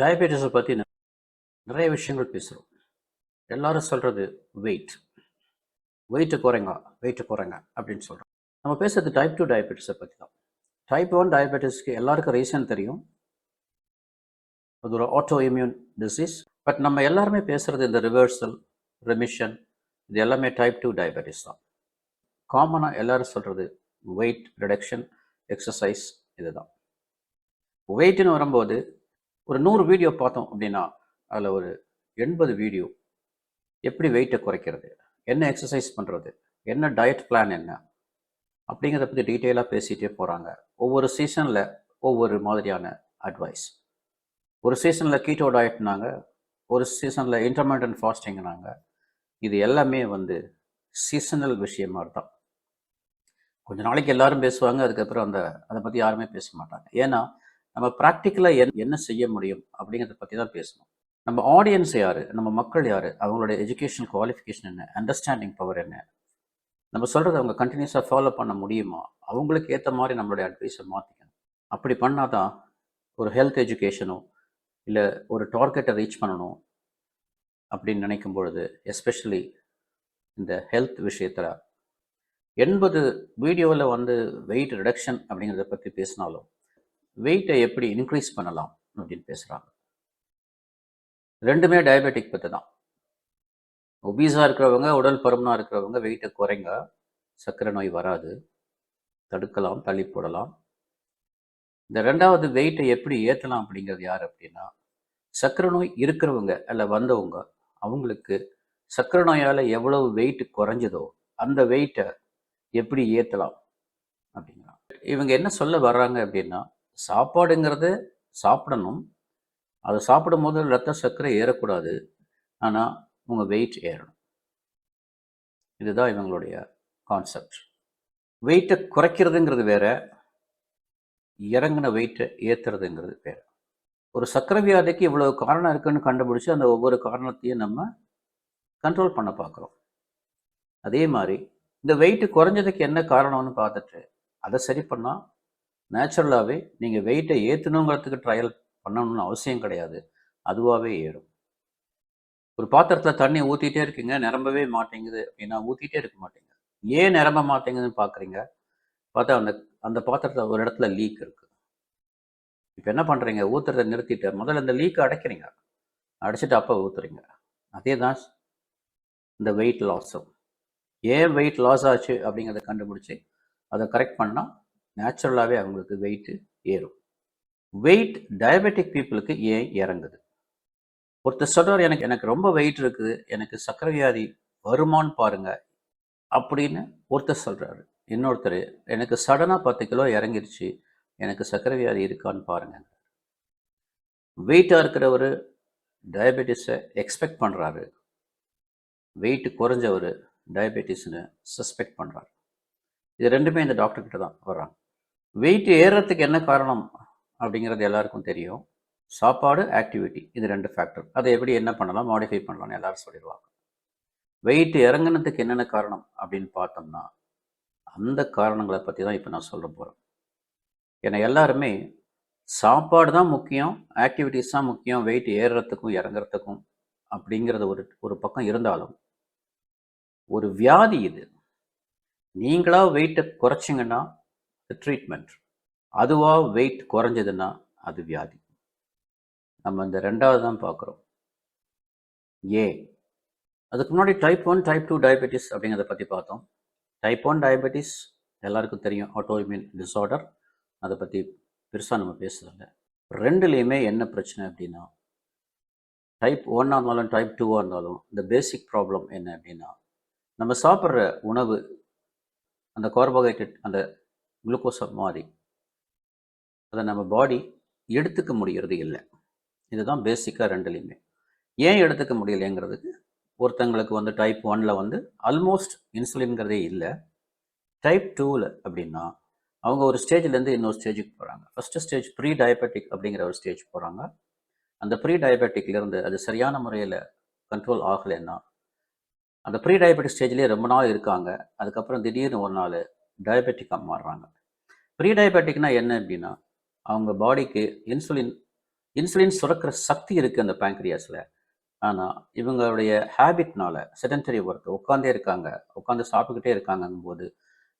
டயபெட்டிஸை பற்றி நிறைய விஷயங்கள் பேசுகிறோம் எல்லாரும் சொல்கிறது வெயிட் வெயிட்டு குறைங்க வெயிட்டு குறைங்க அப்படின்னு சொல்கிறோம் நம்ம பேசுறது டைப் டூ டயபெட்டிஸை பற்றி தான். டைப் ஒன் டயபெட்டிஸ்க்கு எல்லாருக்கும் ரீசன் தெரியும். அது ஒரு ஆட்டோ இம்யூன் டிசீஸ் பட் நம்ம எல்லாருமே பேசுகிறது இந்த ரிவர்சல் ரெமிஷன் இது எல்லாமே டைப் டூ டயபெட்டிஸ் தான். காமனாக எல்லாரும் சொல்கிறது வெயிட் ரிடக்ஷன் எக்ஸசைஸ் இதுதான். வெயிட்னு வரும்போது ஒரு நூறு வீடியோ பார்த்தோம் அப்படின்னா அதில் ஒரு எண்பது வீடியோ எப்படி வெயிட்டை குறைக்கிறது என்ன எக்ஸசைஸ் பண்ணுறது என்ன டயட் பிளான் என்ன அப்படிங்கிறத பற்றி டீட்டெயிலாக பேசிகிட்டே போகிறாங்க ஒவ்வொரு சீசனில் ஒவ்வொரு மாதிரியான அட்வைஸ் ஒரு சீசனில் கீட்டோ டயட்னாங்க ஒரு சீசனில் இன்டர்மீடியன்ட் ஃபாஸ்டிங்னாங்க இது எல்லாமே வந்து சீசனல் விஷயமா தான் கொஞ்ச நாளைக்கு எல்லாரும் பேசுவாங்க அதுக்கப்புறம் அந்த அதை பற்றி யாருமே பேச மாட்டாங்க. ஏன்னா நம்ம ப்ராக்டிக்கலாக என் என்ன செய்ய முடியும் அப்படிங்கிறத பற்றி தான் பேசணும். நம்ம ஆடியன்ஸ் யார்? நம்ம மக்கள் யார்? அவங்களோட எஜுகேஷனல் குவாலிஃபிகேஷன் என்ன? அண்டர்ஸ்டாண்டிங் பவர் என்ன? நம்ம சொல்கிறத அவங்க கண்டினியூஸாக ஃபாலோ பண்ண முடியுமா? அவங்களுக்கு ஏற்ற மாதிரி நம்மளுடைய அட்வைஸை மாற்றிக்கணும் அப்படி பண்ணால் தான் ஒரு ஹெல்த் எஜுகேஷனோ இல்லை ஒரு டார்கெட்டை ரீச் பண்ணணும் அப்படின்னு நினைக்கும் பொழுது எஸ்பெஷலி இந்த ஹெல்த் விஷயத்தில் எண்பது வீடியோவில் வந்து வெயிட் ரிடக்ஷன் அப்படிங்கிறத பற்றி பேசினாலும் வெயிட்டை எப்படி இன்க்ரீஸ் பண்ணலாம் அப்படின்னு பேசுகிறாங்க ரெண்டுமே டயபெட்டிக் பற்றி தான். ஒபீஸாக இருக்கிறவங்க உடல் பருமனாக இருக்கிறவங்க வெயிட்டை குறைங்க. சர்க்கரை நோய் வராது. தடுக்கலாம் தள்ளி போடலாம். இந்த ரெண்டாவது வெயிட்டை எப்படி ஏற்றலாம் அப்படிங்கிறது யார் அப்படின்னா சர்க்கரை நோய் இருக்கிறவங்க அல்ல வந்தவங்க அவங்களுக்கு சர்க்கரை நோயால் எவ்வளவு வெயிட் குறைஞ்சதோ அந்த வெயிட்டை எப்படி ஏற்றலாம் அப்படிங்கிறாங்க. இவங்க என்ன சொல்ல வர்றாங்க அப்படின்னா சாப்பாடுங்கிறது சாப்பிடணும். அதை சாப்பிடும் போது ரத்த சர்க்கரை ஏறக்கூடாது. ஆனால் உங்கள் வெயிட் ஏறணும். இதுதான் இவங்களுடைய கான்செப்ட் வெயிட்டை குறைக்கிறதுங்கிறது வேற இறங்கின வெயிட்டை ஏற்றுறதுங்கிறது வேற. ஒரு சக்கரை வியாதிக்கு இவ்வளோ காரணம் இருக்குன்னு கண்டுபிடிச்சு அந்த ஒவ்வொரு காரணத்தையும் நம்ம கண்ட்ரோல் பண்ண பார்க்குறோம். அதே மாதிரி இந்த வெயிட் குறைஞ்சதுக்கு என்ன காரணம்னு பார்த்துட்டு அதை சரி பண்ணால் நேச்சுரலாகவே நீங்கள் வெயிட்டை ஏற்றணுங்கிறதுக்கு ட்ரையல் பண்ணணும்னு அவசியம் கிடையாது. அதுவாகவே ஏறும். ஒரு பாத்திரத்தில் தண்ணி ஊற்றிட்டே இருக்கீங்க நிரம்பவே மாட்டேங்குது அப்படின்னா ஊற்றிட்டே இருக்க மாட்டேங்க. ஏன் நிரம்ப மாட்டேங்குதுன்னு பார்க்குறீங்க பார்த்தா அந்த அந்த பாத்திரத்தில் ஒரு இடத்துல லீக் இருக்குது இப்போ என்ன பண்ணுறீங்க ஊற்றுறத நிறுத்திட்டு முதல்ல இந்த லீக்கை அடைக்கிறீங்க. அடைச்சிட்டு அப்போ ஊற்றுறீங்க அதே தான் இந்த வெயிட் லாஸும் ஏன் வெயிட் லாஸ் ஆச்சு அப்படிங்கிறத கண்டுபிடிச்சி அதை கரெக்ட் பண்ணால் நேச்சுரலாகவே அவங்களுக்கு வெயிட்டு ஏறும். வெயிட் டயபெட்டிக் பீப்புளுக்கு ஏன் இறங்குது? ஒருத்தர் சொல்கிறார் எனக்கு எனக்கு ரொம்ப வெயிட் இருக்குது எனக்கு சக்கரை வியாதி வருமான்னு பாருங்க அப்படின்னு ஒருத்தர் சொல்கிறாரு இன்னொருத்தர் எனக்கு சடனாக பத்து கிலோ இறங்கிருச்சு எனக்கு சக்கரை வியாதி இருக்கான்னு பாருங்க. வெயிட்டாக இருக்கிறவர் டயபெட்டிஸை எக்ஸ்பெக்ட் பண்ணுறாரு வெயிட் குறைஞ்சவர் டயபெட்டிஸ்னு சஸ்பெக்ட் பண்ணுறாரு இது ரெண்டுமே இந்த டாக்டர் கிட்ட தான் வர்றாங்க. வெயிட் ஏறுறதுக்கு என்ன காரணம் அப்படிங்கிறது எல்லாருக்கும் தெரியும். சாப்பாடு ஆக்டிவிட்டி இது ரெண்டு ஃபேக்டர் அதை எப்படி என்ன பண்ணலாம்? மாடிஃபை பண்ணலாம்னு எல்லாரும் சொல்லிடுவாங்க. வெயிட் இறங்குனதுக்கு என்னென்ன காரணம் அப்படின்னு பார்த்தோம்னா அந்த காரணங்களை பற்றி தான் இப்போ நான் சொல்ல போகிறேன் ஏன்னா எல்லாருமே சாப்பாடு தான் முக்கியம் ஆக்டிவிட்டிஸ் தான் முக்கியம் வெயிட் ஏறுறதுக்கும் இறங்குறதுக்கும் அப்படிங்கிறது ஒரு ஒரு பக்கம் இருந்தாலும் ஒரு வியாதி இது. நீங்களாக வெயிட்டை குறைச்சிங்கன்னா ட்ரீட்மெண்ட் அதுவாக வெயிட் குறைஞ்சதுன்னா அது வியாதி. நம்ம இந்த ரெண்டாவது தான் பார்க்குறோம். ஏ அதுக்கு முன்னாடி type one type two diabetes அப்படிங்கிறத பற்றி பார்த்தோம். டைப் ஒன் டயபெட்டிஸ் எல்லாருக்கும் தெரியும். ஆட்டோஇம்யூன் டிஸார்டர் அதை பற்றி பெருசாக நம்ம பேசுறதில்ல. ரெண்டுலேயுமே என்ன பிரச்சனை அப்படின்னா டைப் ஒன்னாக இருந்தாலும் டைப் டூவாக இருந்தாலும் இந்த பேசிக் ப்ராப்ளம் என்ன அப்படின்னா நம்ம சாப்பிட்ற உணவு அந்த கார்போஹைட்ரேட் அந்த குளுக்கோஸை மாதிரி அதை நம்ம பாடி எடுத்துக்க முடிகிறது இல்லை. இதுதான் பேசிக்காக ரெண்டுலேயுமே. ஏன் எடுத்துக்க முடியலைங்கிறதுக்கு ஒருத்தங்களுக்கு வந்து டைப் ஒனில் வந்து ஆல்மோஸ்ட் இன்சுலின்கிறதே இல்லை. டைப் டூவில் அப்படின்னா அவங்க ஒரு ஸ்டேஜ்லேருந்து இன்னொரு ஸ்டேஜுக்கு போகிறாங்க ஃபஸ்ட்டு ஸ்டேஜ் ப்ரீ டயபெட்டிக் அப்படிங்கிற ஒரு ஸ்டேஜ் போகிறாங்க அந்த ப்ரீ டயபெட்டிக்லேருந்து அது சரியான முறையில் கண்ட்ரோல் ஆகலைன்னா அந்த ப்ரீ டயபெட்டிக் ஸ்டேஜ்லேயே ரொம்ப நாள் இருக்காங்க. அதுக்கப்புறம் திடீர்னு ஒரு நாள் டயபெட்டிக்காக மாறுறாங்க. ப்ரீ டயபெட்டிக்னா என்ன அப்படின்னா அவங்க பாடிக்கு இன்சுலின் இன்சுலின் சுரக்கிற சக்தி இருக்குது அந்த பேங்க்ரியாஸில். ஆனால் இவங்களுடைய ஹேபிட்னால செடன்டரி ஒர்க் உட்காந்தே இருக்காங்க உட்காந்து சாப்பிட்டுக்கிட்டே இருக்காங்கங்கும்போது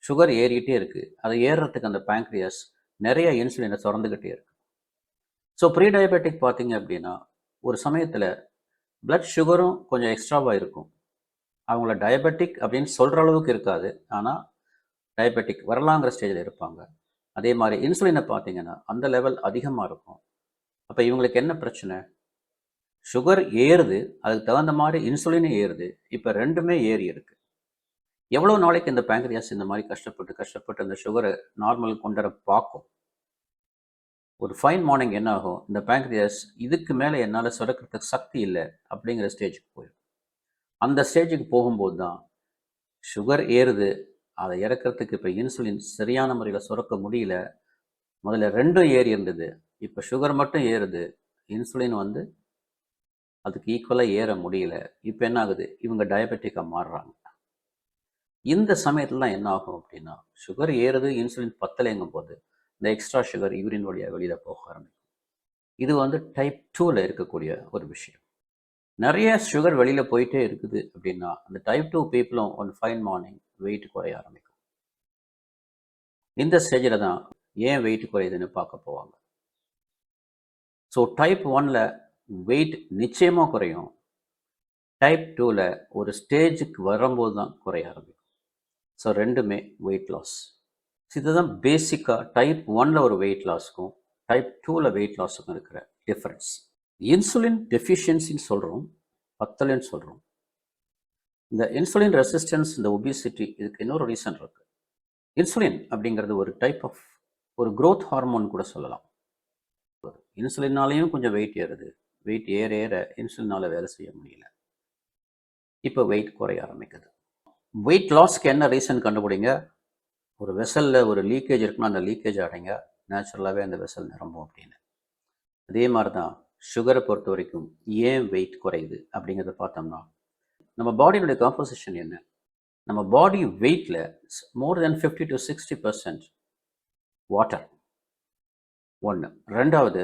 சுகர் ஏறிக்கிட்டே இருக்குது அது ஏறுறதுக்கு அந்த பேங்க்ரியாஸ் நிறைய இன்சுலினை திறந்துக்கிட்டே இருக்கு. ஸோ ப்ரீ டயபெட்டிக் பார்த்தீங்க அப்படின்னா ஒரு சமயத்தில் பிளட் சுகரும் கொஞ்சம் எக்ஸ்ட்ராவாக இருக்கும். அவங்கள டயபெட்டிக் அப்படின்னு சொல்கிற அளவுக்கு இருக்காது. ஆனால் டயபெட்டிக் வரலாங்கிற ஸ்டேஜில் இருப்பாங்க. அதே மாதிரி இன்சுலினை பார்த்தீங்கன்னா அந்த லெவல் அதிகமாக இருக்கும். அப்போ இவங்களுக்கு என்ன பிரச்சனை? சுகர் ஏறுது அதுக்கு தகுந்த மாதிரி இன்சுலினும் ஏறுது. இப்போ ரெண்டுமே ஏறி இருக்கு. எவ்வளோ நாளைக்கு இந்த பேங்க்ரியாஸ் இந்த மாதிரி கஷ்டப்பட்டு கஷ்டப்பட்டு அந்த சுகரை நார்மல் கொண்டு வர பார்க்கும்? ஒரு ஃபைன் மார்னிங் என்ன ஆகும் இந்த பேங்க்ரியாஸ் இதுக்கு மேலே என்னால் சுரக்கிறதுக்கு சக்தி இல்லை அப்படிங்கிற ஸ்டேஜுக்கு போயிடும். அந்த ஸ்டேஜுக்கு போகும்போது தான் சுகர் ஏறுது அதை இறக்கிறதுக்கு இப்போ இன்சுலின் சரியான முறையில் சுரக்க முடியல. முதல்ல ரெண்டும் ஏறி இருந்தது. இப்போ சுகர் மட்டும் ஏறுது. இன்சுலின் வந்து அதுக்கு ஈக்குவலாக ஏற முடியல. இப்போ என்ன ஆகுது? இவங்க டயபெட்டிக்காக மாறுறாங்க. இந்த சமயத்துலலாம் என்ன ஆகும் அப்படின்னா சுகர் ஏறுது இன்சுலின் பத்தலைங்கும் போது இந்த எக்ஸ்ட்ரா சுகர் யூரின் வழியாக வெளியில் போக ஆரம்பிக்கும். இது வந்து டைப் டூவில் இருக்கக்கூடிய ஒரு விஷயம். நிறைய சுகர் வெளியில் போயிட்டே இருக்குது அப்படின்னா அந்த டைப் டூ பீப்புளும் ஒன் ஃபைன் மார்னிங் வெயிட் குறைய ஆரம்பிக்கும். இந்த ஸ்டேஜில் தான் ஏன் வெயிட் குறையுதுன்னு பார்க்க போவாங்க. ஸோ டைப் ஒன்ல வெயிட் நிச்சயமாக குறையும். டைப் டூவில் ஒரு ஸ்டேஜுக்கு வரும்போது தான் குறைய ஆரம்பிக்கும். ஸோ ரெண்டுமே வெயிட் லாஸ் இதுதான் பேசிக்காக டைப் ஒன்ல ஒரு வெயிட் லாஸுக்கும் டைப் டூவில் வெயிட் லாஸுக்கும் இருக்கிற டிஃப்ரென்ஸ் இன்சுலின் டெஃபிஷியன்சின்னு சொல்கிறோம் பத்தலைன்னு சொல்கிறோம் இந்த இன்சுலின் ரெசிஸ்டன்ஸ் இந்த ஒபிசிட்டி இதுக்கு இன்னொரு ரீசன் இருக்குது இன்சுலின் அப்படிங்கிறது ஒரு டைப் ஆஃப் ஒரு க்ரோத் ஹார்மோன் கூட சொல்லலாம். இன்சுலினாலையும் கொஞ்சம் வெயிட் ஏறுது. வெயிட் ஏற ஏற இன்சுலினால் வேலை செய்ய முடியல. இப்போ வெயிட் குறைய ஆரம்பிக்குது. வெயிட் லாஸ்க்கு என்ன ரீசன் கண்டுபிடிங்க? ஒரு வெசலில் ஒரு லீக்கேஜ் இருக்குன்னா அந்த லீக்கேஜ் அடைங்க. நேச்சுரலாகவே அந்த வெசல் நிரம்பும் அப்படின்னு. அதே மாதிரி தான் சுகரை பொறுத்த வரைக்கும் ஏன் வெயிட் குறையுது அப்படிங்கிறத பார்த்தோம்னா நம்ம பாடியினுடைய காம்போசிஷன் என்ன? நம்ம பாடி வெயிட்டில் more than fifty to sixty percent water ஒன்று ரெண்டாவது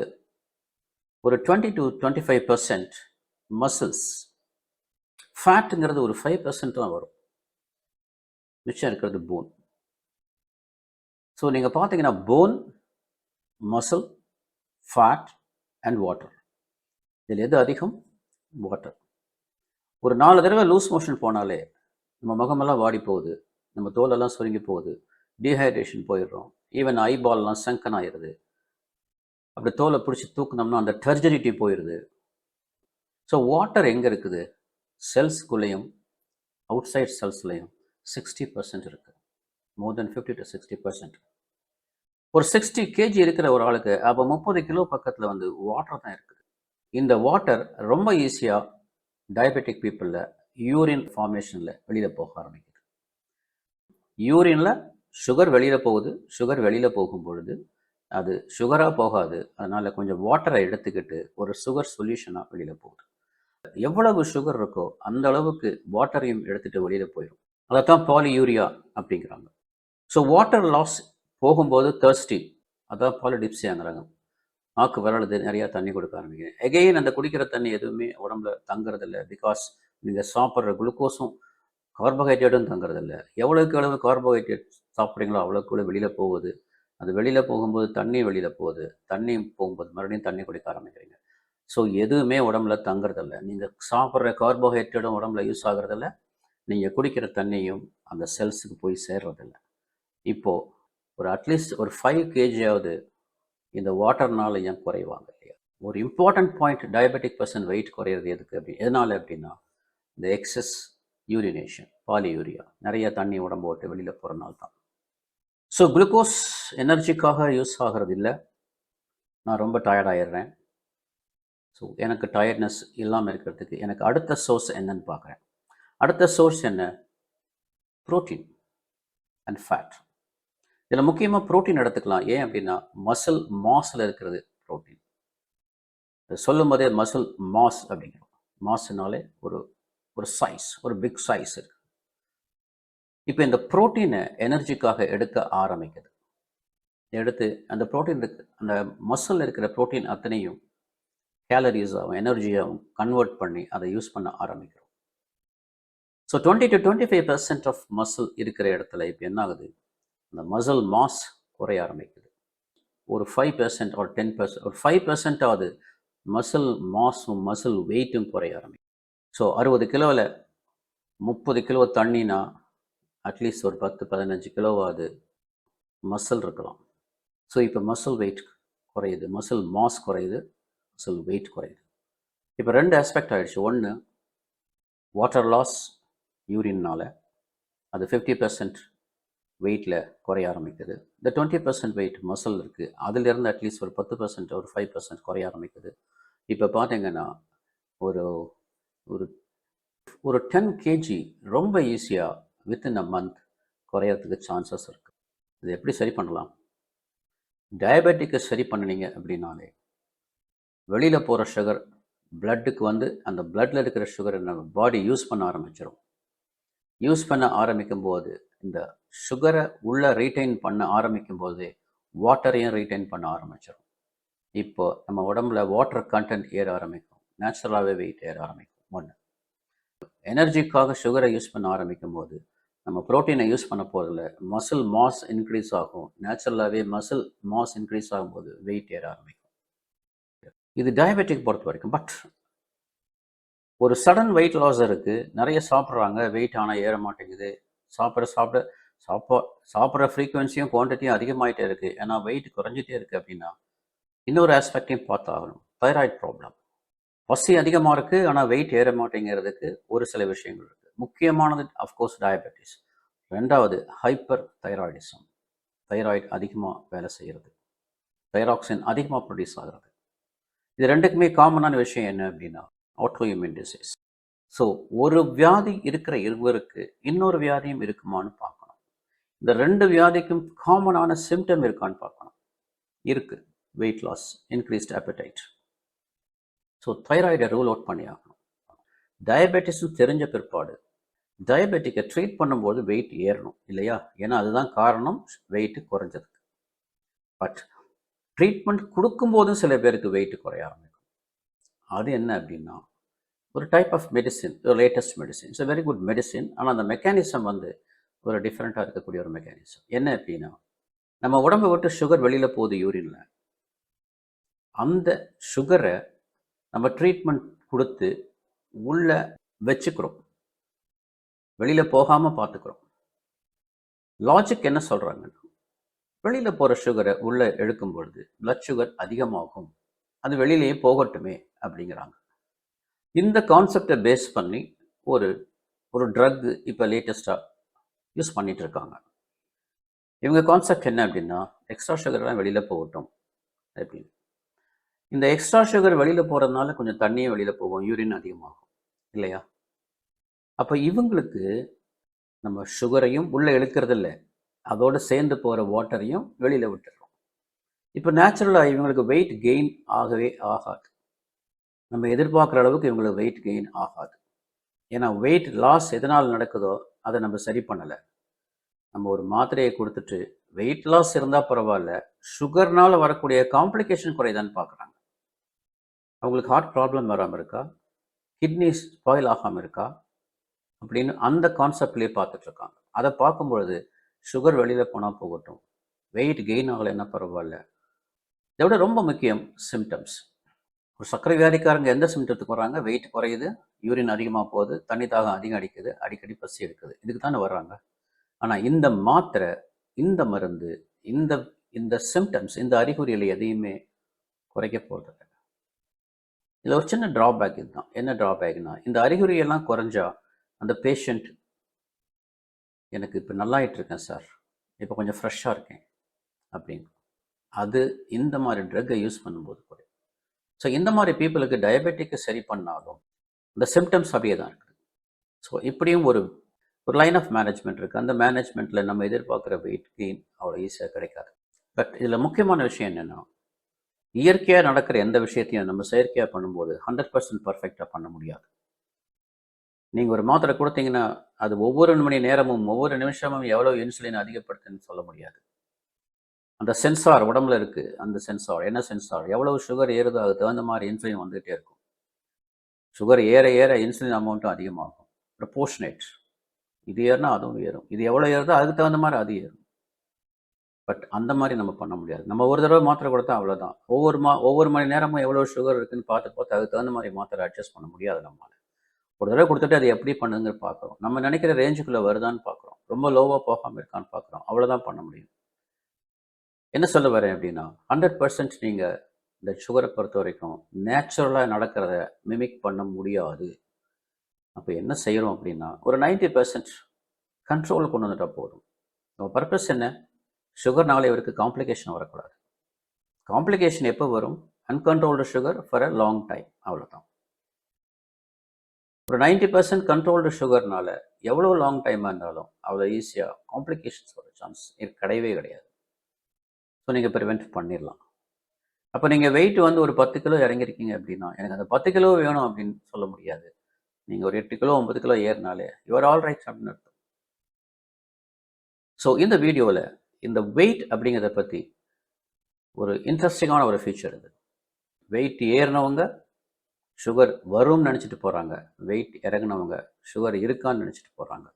ஒரு twenty to twenty five percent muscles ஃபேட்டுங்கிறது ஒரு ஃபைவ் பர்சன்ட் தான் வரும். மிச்சம் இருக்கிறது போன் ஸோ நீங்கள் பார்த்தீங்கன்னா bone muscle fat and water இதில் எது அதிகம்? வாட்டர் ஒரு நாலு தடவை லூஸ் மோஷன் போனாலே நம்ம முகமெல்லாம் வாடி போகுது. நம்ம தோலெல்லாம் சுருங்கி போகுது. டீஹைட்ரேஷன் போயிடுறோம். ஈவன் ஐபால்லாம் சங்கன் ஆயிடுது. அப்படி தோலை பிடிச்சி தூக்குனோம்னா அந்த டர்ஜனிட்டி போயிடுது. ஸோ வாட்டர் எங்கே இருக்குது? செல்ஸ்குள்ளேயும் அவுட் சைட் செல்ஸ்லையும் சிக்ஸ்டி பர்சன்ட் இருக்குது more than fifty to sixty percent ஒரு சிக்ஸ்டி கேஜி இருக்கிற ஒரு ஆளுக்கு அப்போ முப்பது கிலோ பக்கத்தில் வந்து வாட்டர் தான் இருக்குது. இந்த வாட்டர் ரொம்ப ஈஸியாக டயபெட்டிக் பீப்புளில் யூரின் ஃபார்மேஷனில் வெளியில் போக ஆரம்பிக்குது. யூரினில் சுகர் வெளியில் போகுது. சுகர் வெளியில் போகும் பொழுது அது சுகராக போகாது. அதனால் கொஞ்சம் வாட்டரை எடுத்துக்கிட்டு ஒரு சுகர் சொல்யூஷனாக வெளியில் போகுது. எவ்வளவு சுகர் இருக்கோ அந்த அளவுக்கு வாட்டரையும் எடுத்துகிட்டு வெளியில் போயிடும் அதைத்தான் பாலியூரியா அப்படிங்கிறாங்க. ஸோ வாட்டர் லாஸ் போகும்போது தர்ஸ்டி அதான் பாலிடிப்ஸியாங்கிறாங்க நாக்கு வரலது நிறையா தண்ணி கொடுக்க ஆரம்பிக்கிறேன். எகெயின் அந்த குடிக்கிற தண்ணி எதுவுமே உடம்புல தங்குறதில்ல. பிகாஸ் நீங்கள் சாப்பிட்ற குளுக்கோஸும் கார்போஹைட்ரேட்டும் தங்குறதில்ல. எவ்வளோக்கு எவ்வளவு கார்போஹைட்ரேட் சாப்பிட்றீங்களோ அவ்வளோக்கு எவ்வளோ வெளியில் போகுது. அது வெளியில் போகும்போது தண்ணி வெளியில் போகுது. தண்ணி போகும்போது மறுபடியும் தண்ணி குடிக்க ஆரம்பிக்கிறீங்க. ஸோ எதுவுமே உடம்புல தங்குறதில்ல. நீங்கள் சாப்பிட்ற கார்போஹைட்ரேட்டும் உடம்புல யூஸ் ஆகுறதில்ல. நீங்கள் குடிக்கிற தண்ணியும் அந்த செல்ஸுக்கு போய் சேர்றதில்ல. இப்போது ஒரு அட்லீஸ்ட் ஒரு ஃபைவ் கேஜியாவது இந்த வாட்டர்னால ஏன் குறைவாங்க இல்லையா? ஒரு important point diabetic person weight குறையிறது எதுக்கு அப்படி எதனால அப்படின்னா இந்த எக்ஸஸ் யூரினேஷன் பாலியூரியா நிறைய தண்ணி உடம்பு விட்டு வெளியில் போகிறனால தான். ஸோ குளுக்கோஸ் எனர்ஜிக்காக யூஸ் ஆகிறது இல்லை நான் ரொம்ப டயர்ட் ஆயிடுறேன். ஸோ எனக்கு டயர்ட்னஸ் இல்லாமல் இருக்கிறதுக்கு எனக்கு அடுத்த சோர்ஸ் என்னன்னு பார்க்குறேன். அடுத்த சோர்ஸ் என்ன? ப்ரோட்டீன் அண்ட் ஃபேட் இதில் முக்கியமாக புரோட்டீன் எடுத்துக்கலாம். ஏன் அப்படின்னா மசில் மாஸில் இருக்கிறது புரோட்டீன் சொல்லும் போதே மசில் மாஸ் அப்படிங்கிறோம். மாஸ்னாலே ஒரு ஒரு சைஸ் ஒரு பிக் சைஸ் இருக்கு. இப்போ இந்த புரோட்டீனை எனர்ஜிக்காக எடுக்க ஆரம்பிக்குது. எடுத்து அந்த புரோட்டீன் இருக்கு அந்த மசில் இருக்கிற புரோட்டீன் அத்தனையும் கேலரிஸாகவும் எனர்ஜியாகவும் கன்வெர்ட் பண்ணி அதை யூஸ் பண்ண ஆரம்பிக்கிறோம். So twenty to twenty five percent of muscle இருக்கிற இடத்துல இப்போ என்ன ஆகுது? அந்த மசில் மாஸ் குறைய ஆரம்பிக்குது. ஒரு ஃபைவ் பர்சன்ட் ஒரு டென் பர்சன்ட் ஒரு ஃபைவ் பர்சன்டாவது மசில் மாஸும் மசில் வெயிட்டும் குறைய ஆரம்பிக்கும் ஸோ அறுபது கிலோவில் முப்பது கிலோ தண்ணினா அட்லீஸ்ட் ஒரு பத்து பதினஞ்சு கிலோவாவது மசில் இருக்கலாம். ஸோ இப்போ மசில் வெயிட் குறையுது மசில் மாஸ் குறையுது மசில் வெயிட் குறையுது. இப்போ ரெண்டு ஆஸ்பெக்ட் ஆகிடுச்சு ஒன்று வாட்டர் லாஸ் யூரின்னால் அது ஃபிஃப்டி பர்சன்ட் வெயிட்டில் குறைய ஆரம்பிக்குது. இந்த டுவெண்ட்டி பர்சன்ட் வெயிட் மசில் இருக்குது அதிலிருந்து அட்லீஸ்ட் ஒரு பத்து பர்சன்ட் ஒரு ஃபைவ் பர்சன்ட் குறைய ஆரம்பிக்குது. இப்போ பார்த்தீங்கன்னா ஒரு ஒரு ஒரு டென் கேஜி ரொம்ப ஈஸியாக வித்தின் அ மந்த் குறையறதுக்கு சான்சஸ் இருக்குது இது எப்படி சரி பண்ணலாம்? டயபெட்டிக்கை சரி பண்ணினீங்க அப்படின்னாலே வெளியில் போகிற சுகர் பிளட்டுக்கு வந்து அந்த பிளட்டில் இருக்கிற சுகரை நம்ம பாடி யூஸ் பண்ண ஆரம்பிச்சிடும் யூஸ் பண்ண ஆரம்பிக்கும் போது இந்த சுகரை உள்ளே ரீட்டைன் பண்ண ஆரம்பிக்கும் போது வாட்டரையும் ரீட்டைன் பண்ண ஆரம்பிச்சிடும் இப்போ நம்ம உடம்புல வாட்டர் கண்டென்ட் ஏற ஆரம்பிக்கும். நேச்சுரலாகவே வெயிட் ஏற ஆரம்பிக்கும். ஒன்று எனர்ஜிக்காக சுகரை யூஸ் பண்ண ஆரம்பிக்கும் போது நம்ம ப்ரோட்டீனை யூஸ் பண்ண போகிறதில்ல மசில் மாஸ் இன்க்ரீஸ் ஆகும். நேச்சுரலாகவே மசில் மாஸ் இன்க்ரீஸ் ஆகும்போது வெயிட் ஏற ஆரம்பிக்கும். இது டயபெட்டிக் பொறுத்த வரைக்கும். பட் ஒரு சடன் வெயிட் லாஸ் இருக்குது நிறைய சாப்பிட்றாங்க. வெயிட் ஆனால் ஏற மாட்டேங்குது. சாப்பிட சாப்பிட சாப்பா சாப்பிட்ற ஃப்ரீக்குவென்சியும் குவான்டிட்டியும் அதிகமாகிட்டே இருக்குது ஏன்னா வெயிட் குறைஞ்சிட்டே இருக்குது அப்படின்னா இன்னொரு ஆஸ்பெக்டையும் பார்த்தாகணும். தைராய்டு ப்ராப்ளம் பசி அதிகமாக இருக்குது ஆனால் வெயிட் ஏற மாட்டேங்கிறதுக்கு ஒரு சில விஷயங்கள் இருக்குது முக்கியமானது அஃப்கோர்ஸ் டயபெட்டிஸ் ரெண்டாவது ஹைப்பர் தைராய்டிசம் தைராய்டு அதிகமாக வேலை செய்கிறது தைராக்சின் அதிகமாக ப்ரொடியூஸ் ஆகிறது. இது ரெண்டுக்குமே காமனான விஷயம் என்ன அப்படின்னா ஆட்டோஇம்யூன் டிசீஸ் ஸோ ஒரு வியாதி இருக்கிற இருவருக்கு இன்னொரு வியாதியும் இருக்குமான்னு பார்க்கணும். இந்த ரெண்டு வியாதிக்கும் காமனான சிம்டம் இருக்கான்னு பார்க்கணும். இருக்கு. Weight loss increased appetite. So தைராய்டை rule out பண்ணி ஆகணும். டயபெட்டிஸும் தெரிஞ்ச பிற்பாடு டயபெட்டிக்கை ட்ரீட் பண்ணும்போது வெயிட் ஏறணும் இல்லையா? ஏன்னா அதுதான் காரணம் வெயிட் குறைஞ்சதுக்கு. பட் ட்ரீட்மெண்ட் கொடுக்கும்போதும் சில பேருக்கு வெயிட் குறைய ஆரம்பிக்கும். அது என்ன அப்படின்னா ஒரு டைப் ஆஃப் மெடிசின் ஒரு latest medicine it's very good medicine ஆனால் அந்த மெக்கானிசம் வந்து ஒரு டிஃப்ரெண்ட்டாக இருக்கக்கூடிய ஒரு மெக்கானிசம் என்ன அப்படின்னா நம்ம உடம்பை விட்டு சுகர் வெளியில் போகுது யூரினில் அந்த சுகரை நம்ம ட்ரீட்மெண்ட் கொடுத்து உள்ள வச்சுக்கிறோம். வெளியில் போகாமல் பார்த்துக்கிறோம். லாஜிக் என்ன சொல்கிறாங்கன்னா வெளியில் போகிற சுகரை உள்ளே எடுக்கும் பொழுது பிளட் சுகர் அதிகமாகும். அது வெளியிலேயே போகட்டுமே அப்படிங்கிறாங்க. இந்த கான்செப்டை பேஸ் பண்ணி ஒரு ஒரு ட்ரக் இப்போ லேட்டஸ்ட்டாக யூஸ் பண்ணிகிட்டு இருக்காங்க. இவங்க கான்செப்ட் என்ன அப்படின்னா எக்ஸ்ட்ரா சுகர்லாம் வெளியில் போகட்டும். அப்படின்னு இந்த எக்ஸ்ட்ரா சுகர் வெளியில் போகிறதுனால கொஞ்சம் தண்ணியும் வெளியில் போகும் யூரின் அதிகமாகும். இல்லையா? அப்போ இவங்களுக்கு நம்ம சுகரையும் உள்ளே இழுக்கிறது இல்லை அதோடு சேர்ந்து போகிற வாட்டரையும் வெளியில் விட்டுடுறோம் இப்போ நேச்சுரலாக இவங்களுக்கு வெயிட் கெயின் ஆகவே ஆகாது. நம்ம எதிர்பார்க்குற அளவுக்கு இவங்களுக்கு வெயிட் கெயின் ஆகாது. ஏன்னா வெயிட் லாஸ் எதனால் நடக்குதோ அதை நம்ம சரி பண்ணலை. நம்ம ஒரு மாத்திரையை கொடுத்துட்டு வெயிட் லாஸ் இருந்தால் பரவாயில்ல சுகர்னால் வரக்கூடிய காம்ப்ளிகேஷன் குறைதான்னு பார்க்குறாங்க. அவங்களுக்கு ஹார்ட் ப்ராப்ளம் வராமல் இருக்கா? கிட்னி ஸ்பாயில் ஆகாமல் இருக்கா? அப்படின்னு அந்த கான்செப்ட்லேயே பார்த்துட்ருக்காங்க அதை பார்க்கும்பொழுது சுகர் வெளியில் போனால் போகட்டும். வெயிட் கெயின் ஆகலைன்னா பரவாயில்ல. இதை விட ரொம்ப முக்கியம் சிம்டம்ஸ் ஒரு சர்க்கரை வியாதிக்காரங்க எந்த சிம்டத்துக்கு வராங்க வெயிட் குறையுது யூரின் அதிகமாக போகுது தண்ணி தாகம் அதிகம் அடிக்குது அடிக்கடி பசி எடுக்குது. இதுக்கு தானே வர்றாங்க. ஆனால் இந்த மாத்திரை இந்த மருந்து இந்த இந்த சிம்டம்ஸ் இந்த அறிகுறிகளை எதையுமே குறைக்க போகிறது இதில் ஒரு சின்ன ட்ராபேக் இதுதான். என்ன ட்ராபேக்னா இந்த அறிகுறியெல்லாம் குறைஞ்சா அந்த பேஷண்ட் எனக்கு இப்போ நல்லாயிட்டு இருக்கேன் சார் இப்போ கொஞ்சம் ஃப்ரெஷ்ஷாக இருக்கேன். அப்படின்னு. அது இந்த மாதிரி ட்ரக்கை யூஸ் பண்ணும்போது குறையும். ஸோ இந்த மாதிரி பீப்புளுக்கு டயபெட்டிக்கு சரி பண்ணாலும் இந்த சிம்டம்ஸ் அப்படியே தான் இருக்குது ஸோ இப்படியும் ஒரு ஒரு லைன் ஆஃப் மேனேஜ்மெண்ட் இருக்குது அந்த மேனேஜ்மெண்ட்டில் நம்ம எதிர்பார்க்குற வெயிட் கெயின் அவ்வளோ ஈஸியாக கிடைக்காது. பட் இதில் முக்கியமான விஷயம் என்னென்னா இயற்கையாக நடக்கிற எந்த விஷயத்தையும் நம்ம செயற்கையாக பண்ணும்போது ஹண்ட்ரட் பர்சன்ட் பர்ஃபெக்டாக பண்ண முடியாது. நீங்கள் ஒரு மாத்திரை கொடுத்தீங்கன்னா அது ஒவ்வொரு மணி நேரமும் ஒவ்வொரு நிமிஷமும் எவ்வளோ இன்சுலின் அதிகப்படுத்துன்னு சொல்ல முடியாது. அந்த சென்சார் உடம்புல இருக்குது அந்த சென்சார் என்ன சென்சார் எவ்வளவு சுகர் ஏறுதோ அதுக்கு தகுந்த மாதிரி இன்சுலின் வந்துகிட்டே இருக்கும். சுகர் ஏற ஏற இன்சுலின் அமௌண்ட்டும் அதிகமாகும். ப்ரப்போர்ஷனேட் இது ஏறினா அதுவும் ஏறும். இது எவ்வளோ ஏறுதோ அதுக்கு தகுந்த மாதிரி அது ஏறும். பட் அந்த மாதிரி நம்ம பண்ண முடியாது. நம்ம ஒரு தடவை மாத்திரை கொடுத்தா அவ்வளோதான் ஒவ்வொரு மா ஒவ்வொரு மணி நேரமும் எவ்வளோ சுகர் இருக்குன்னு பார்த்து பார்த்து அதுக்கு தகுந்த மாதிரி மாத்திரை அட்ஜஸ்ட் பண்ண முடியாது நம்மளால ஒரு தடவை கொடுத்துட்டு அது எப்படி பண்ணுங்கிற பார்க்குறோம். நம்ம நினைக்கிற ரேஞ்சுக்குள்ளே வருதான்னு பார்க்குறோம். ரொம்ப லோவாக போகாமல் இருக்கான்னு பார்க்குறோம். அவ்வளோதான் பண்ண முடியும். என்ன சொல்ல வரேன் அப்படின்னா ஹண்ட்ரட் பர்சன்ட் நீங்கள் இந்த சுகரை பொறுத்த வரைக்கும் நேச்சுரலாக நடக்கிறத மிமிக் பண்ண முடியாது. அப்போ என்ன செய்கிறோம் அப்படின்னா ஒரு 90% பர்சன்ட் கண்ட்ரோல் கொண்டு வந்துட்டால் போதும். நம்ம பர்பஸ் என்ன? சுகர்னால இவருக்கு காம்ப்ளிகேஷன் வரக்கூடாது. காம்ப்ளிகேஷன் எப்போ வரும்? Uncontrolled sugar for a long time அவ்வளோதான் ஒரு 90% பர்சன்ட் கண்ட்ரோல்டு சுகர்னால எவ்வளோ லாங் டைமாக இருந்தாலும் அவ்வளோ ஈஸியாக காம்ப்ளிகேஷன்ஸ் வர சான்ஸ் கிடையவே கிடையாது. ஸோ நீங்கள் ப்ரிவென்ட் பண்ணிடலாம் அப்போ நீங்கள் வெயிட் வந்து ஒரு பத்து கிலோ இறங்கிருக்கீங்க அப்படின்னா எனக்கு அந்த பத்து கிலோ வேணும் அப்படின்னு சொல்ல முடியாது. நீங்கள் ஒரு எட்டு கிலோ ஒன்பது கிலோ ஏறினாலே யுவர் ஆல் ரைட் அப்படின்னு அர்த்தம். ஸோ இந்த வீடியோவில் இந்த வெயிட் அப்படிங்கிறத பற்றி ஒரு இன்ட்ரெஸ்டிங்கான ஒரு ஃபீச்சர் இது. வெயிட் ஏறினவங்க சுகர் வரும்னு நினச்சிட்டு போகிறாங்க வெயிட் இறங்கினவங்க சுகர் இருக்கான்னு நினச்சிட்டு போகிறாங்க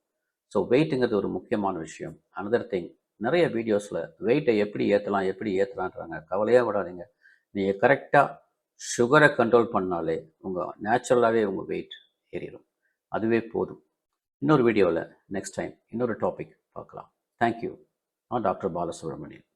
ஸோ வெயிட்டுங்கிறது ஒரு முக்கியமான விஷயம். அனதர் திங் நிறைய வீடியோஸில் வெயிட்டை எப்படி ஏற்றலாம் எப்படி ஏற்றலான்றாங்க கவலையாக விடாதீங்க நீங்கள் கரெக்டாக சுகரை கண்ட்ரோல் பண்ணாலே உங்கள் நேச்சுரலாகவே உங்கள் வெயிட் ஏறிடும். அதுவே போதும். இன்னொரு வீடியோவில் நெக்ஸ்ட் டைம் இன்னொரு டாபிக் பார்க்கலாம். தேங்க்யூ நான் டாக்டர் பாலசுப்ரமணியன்.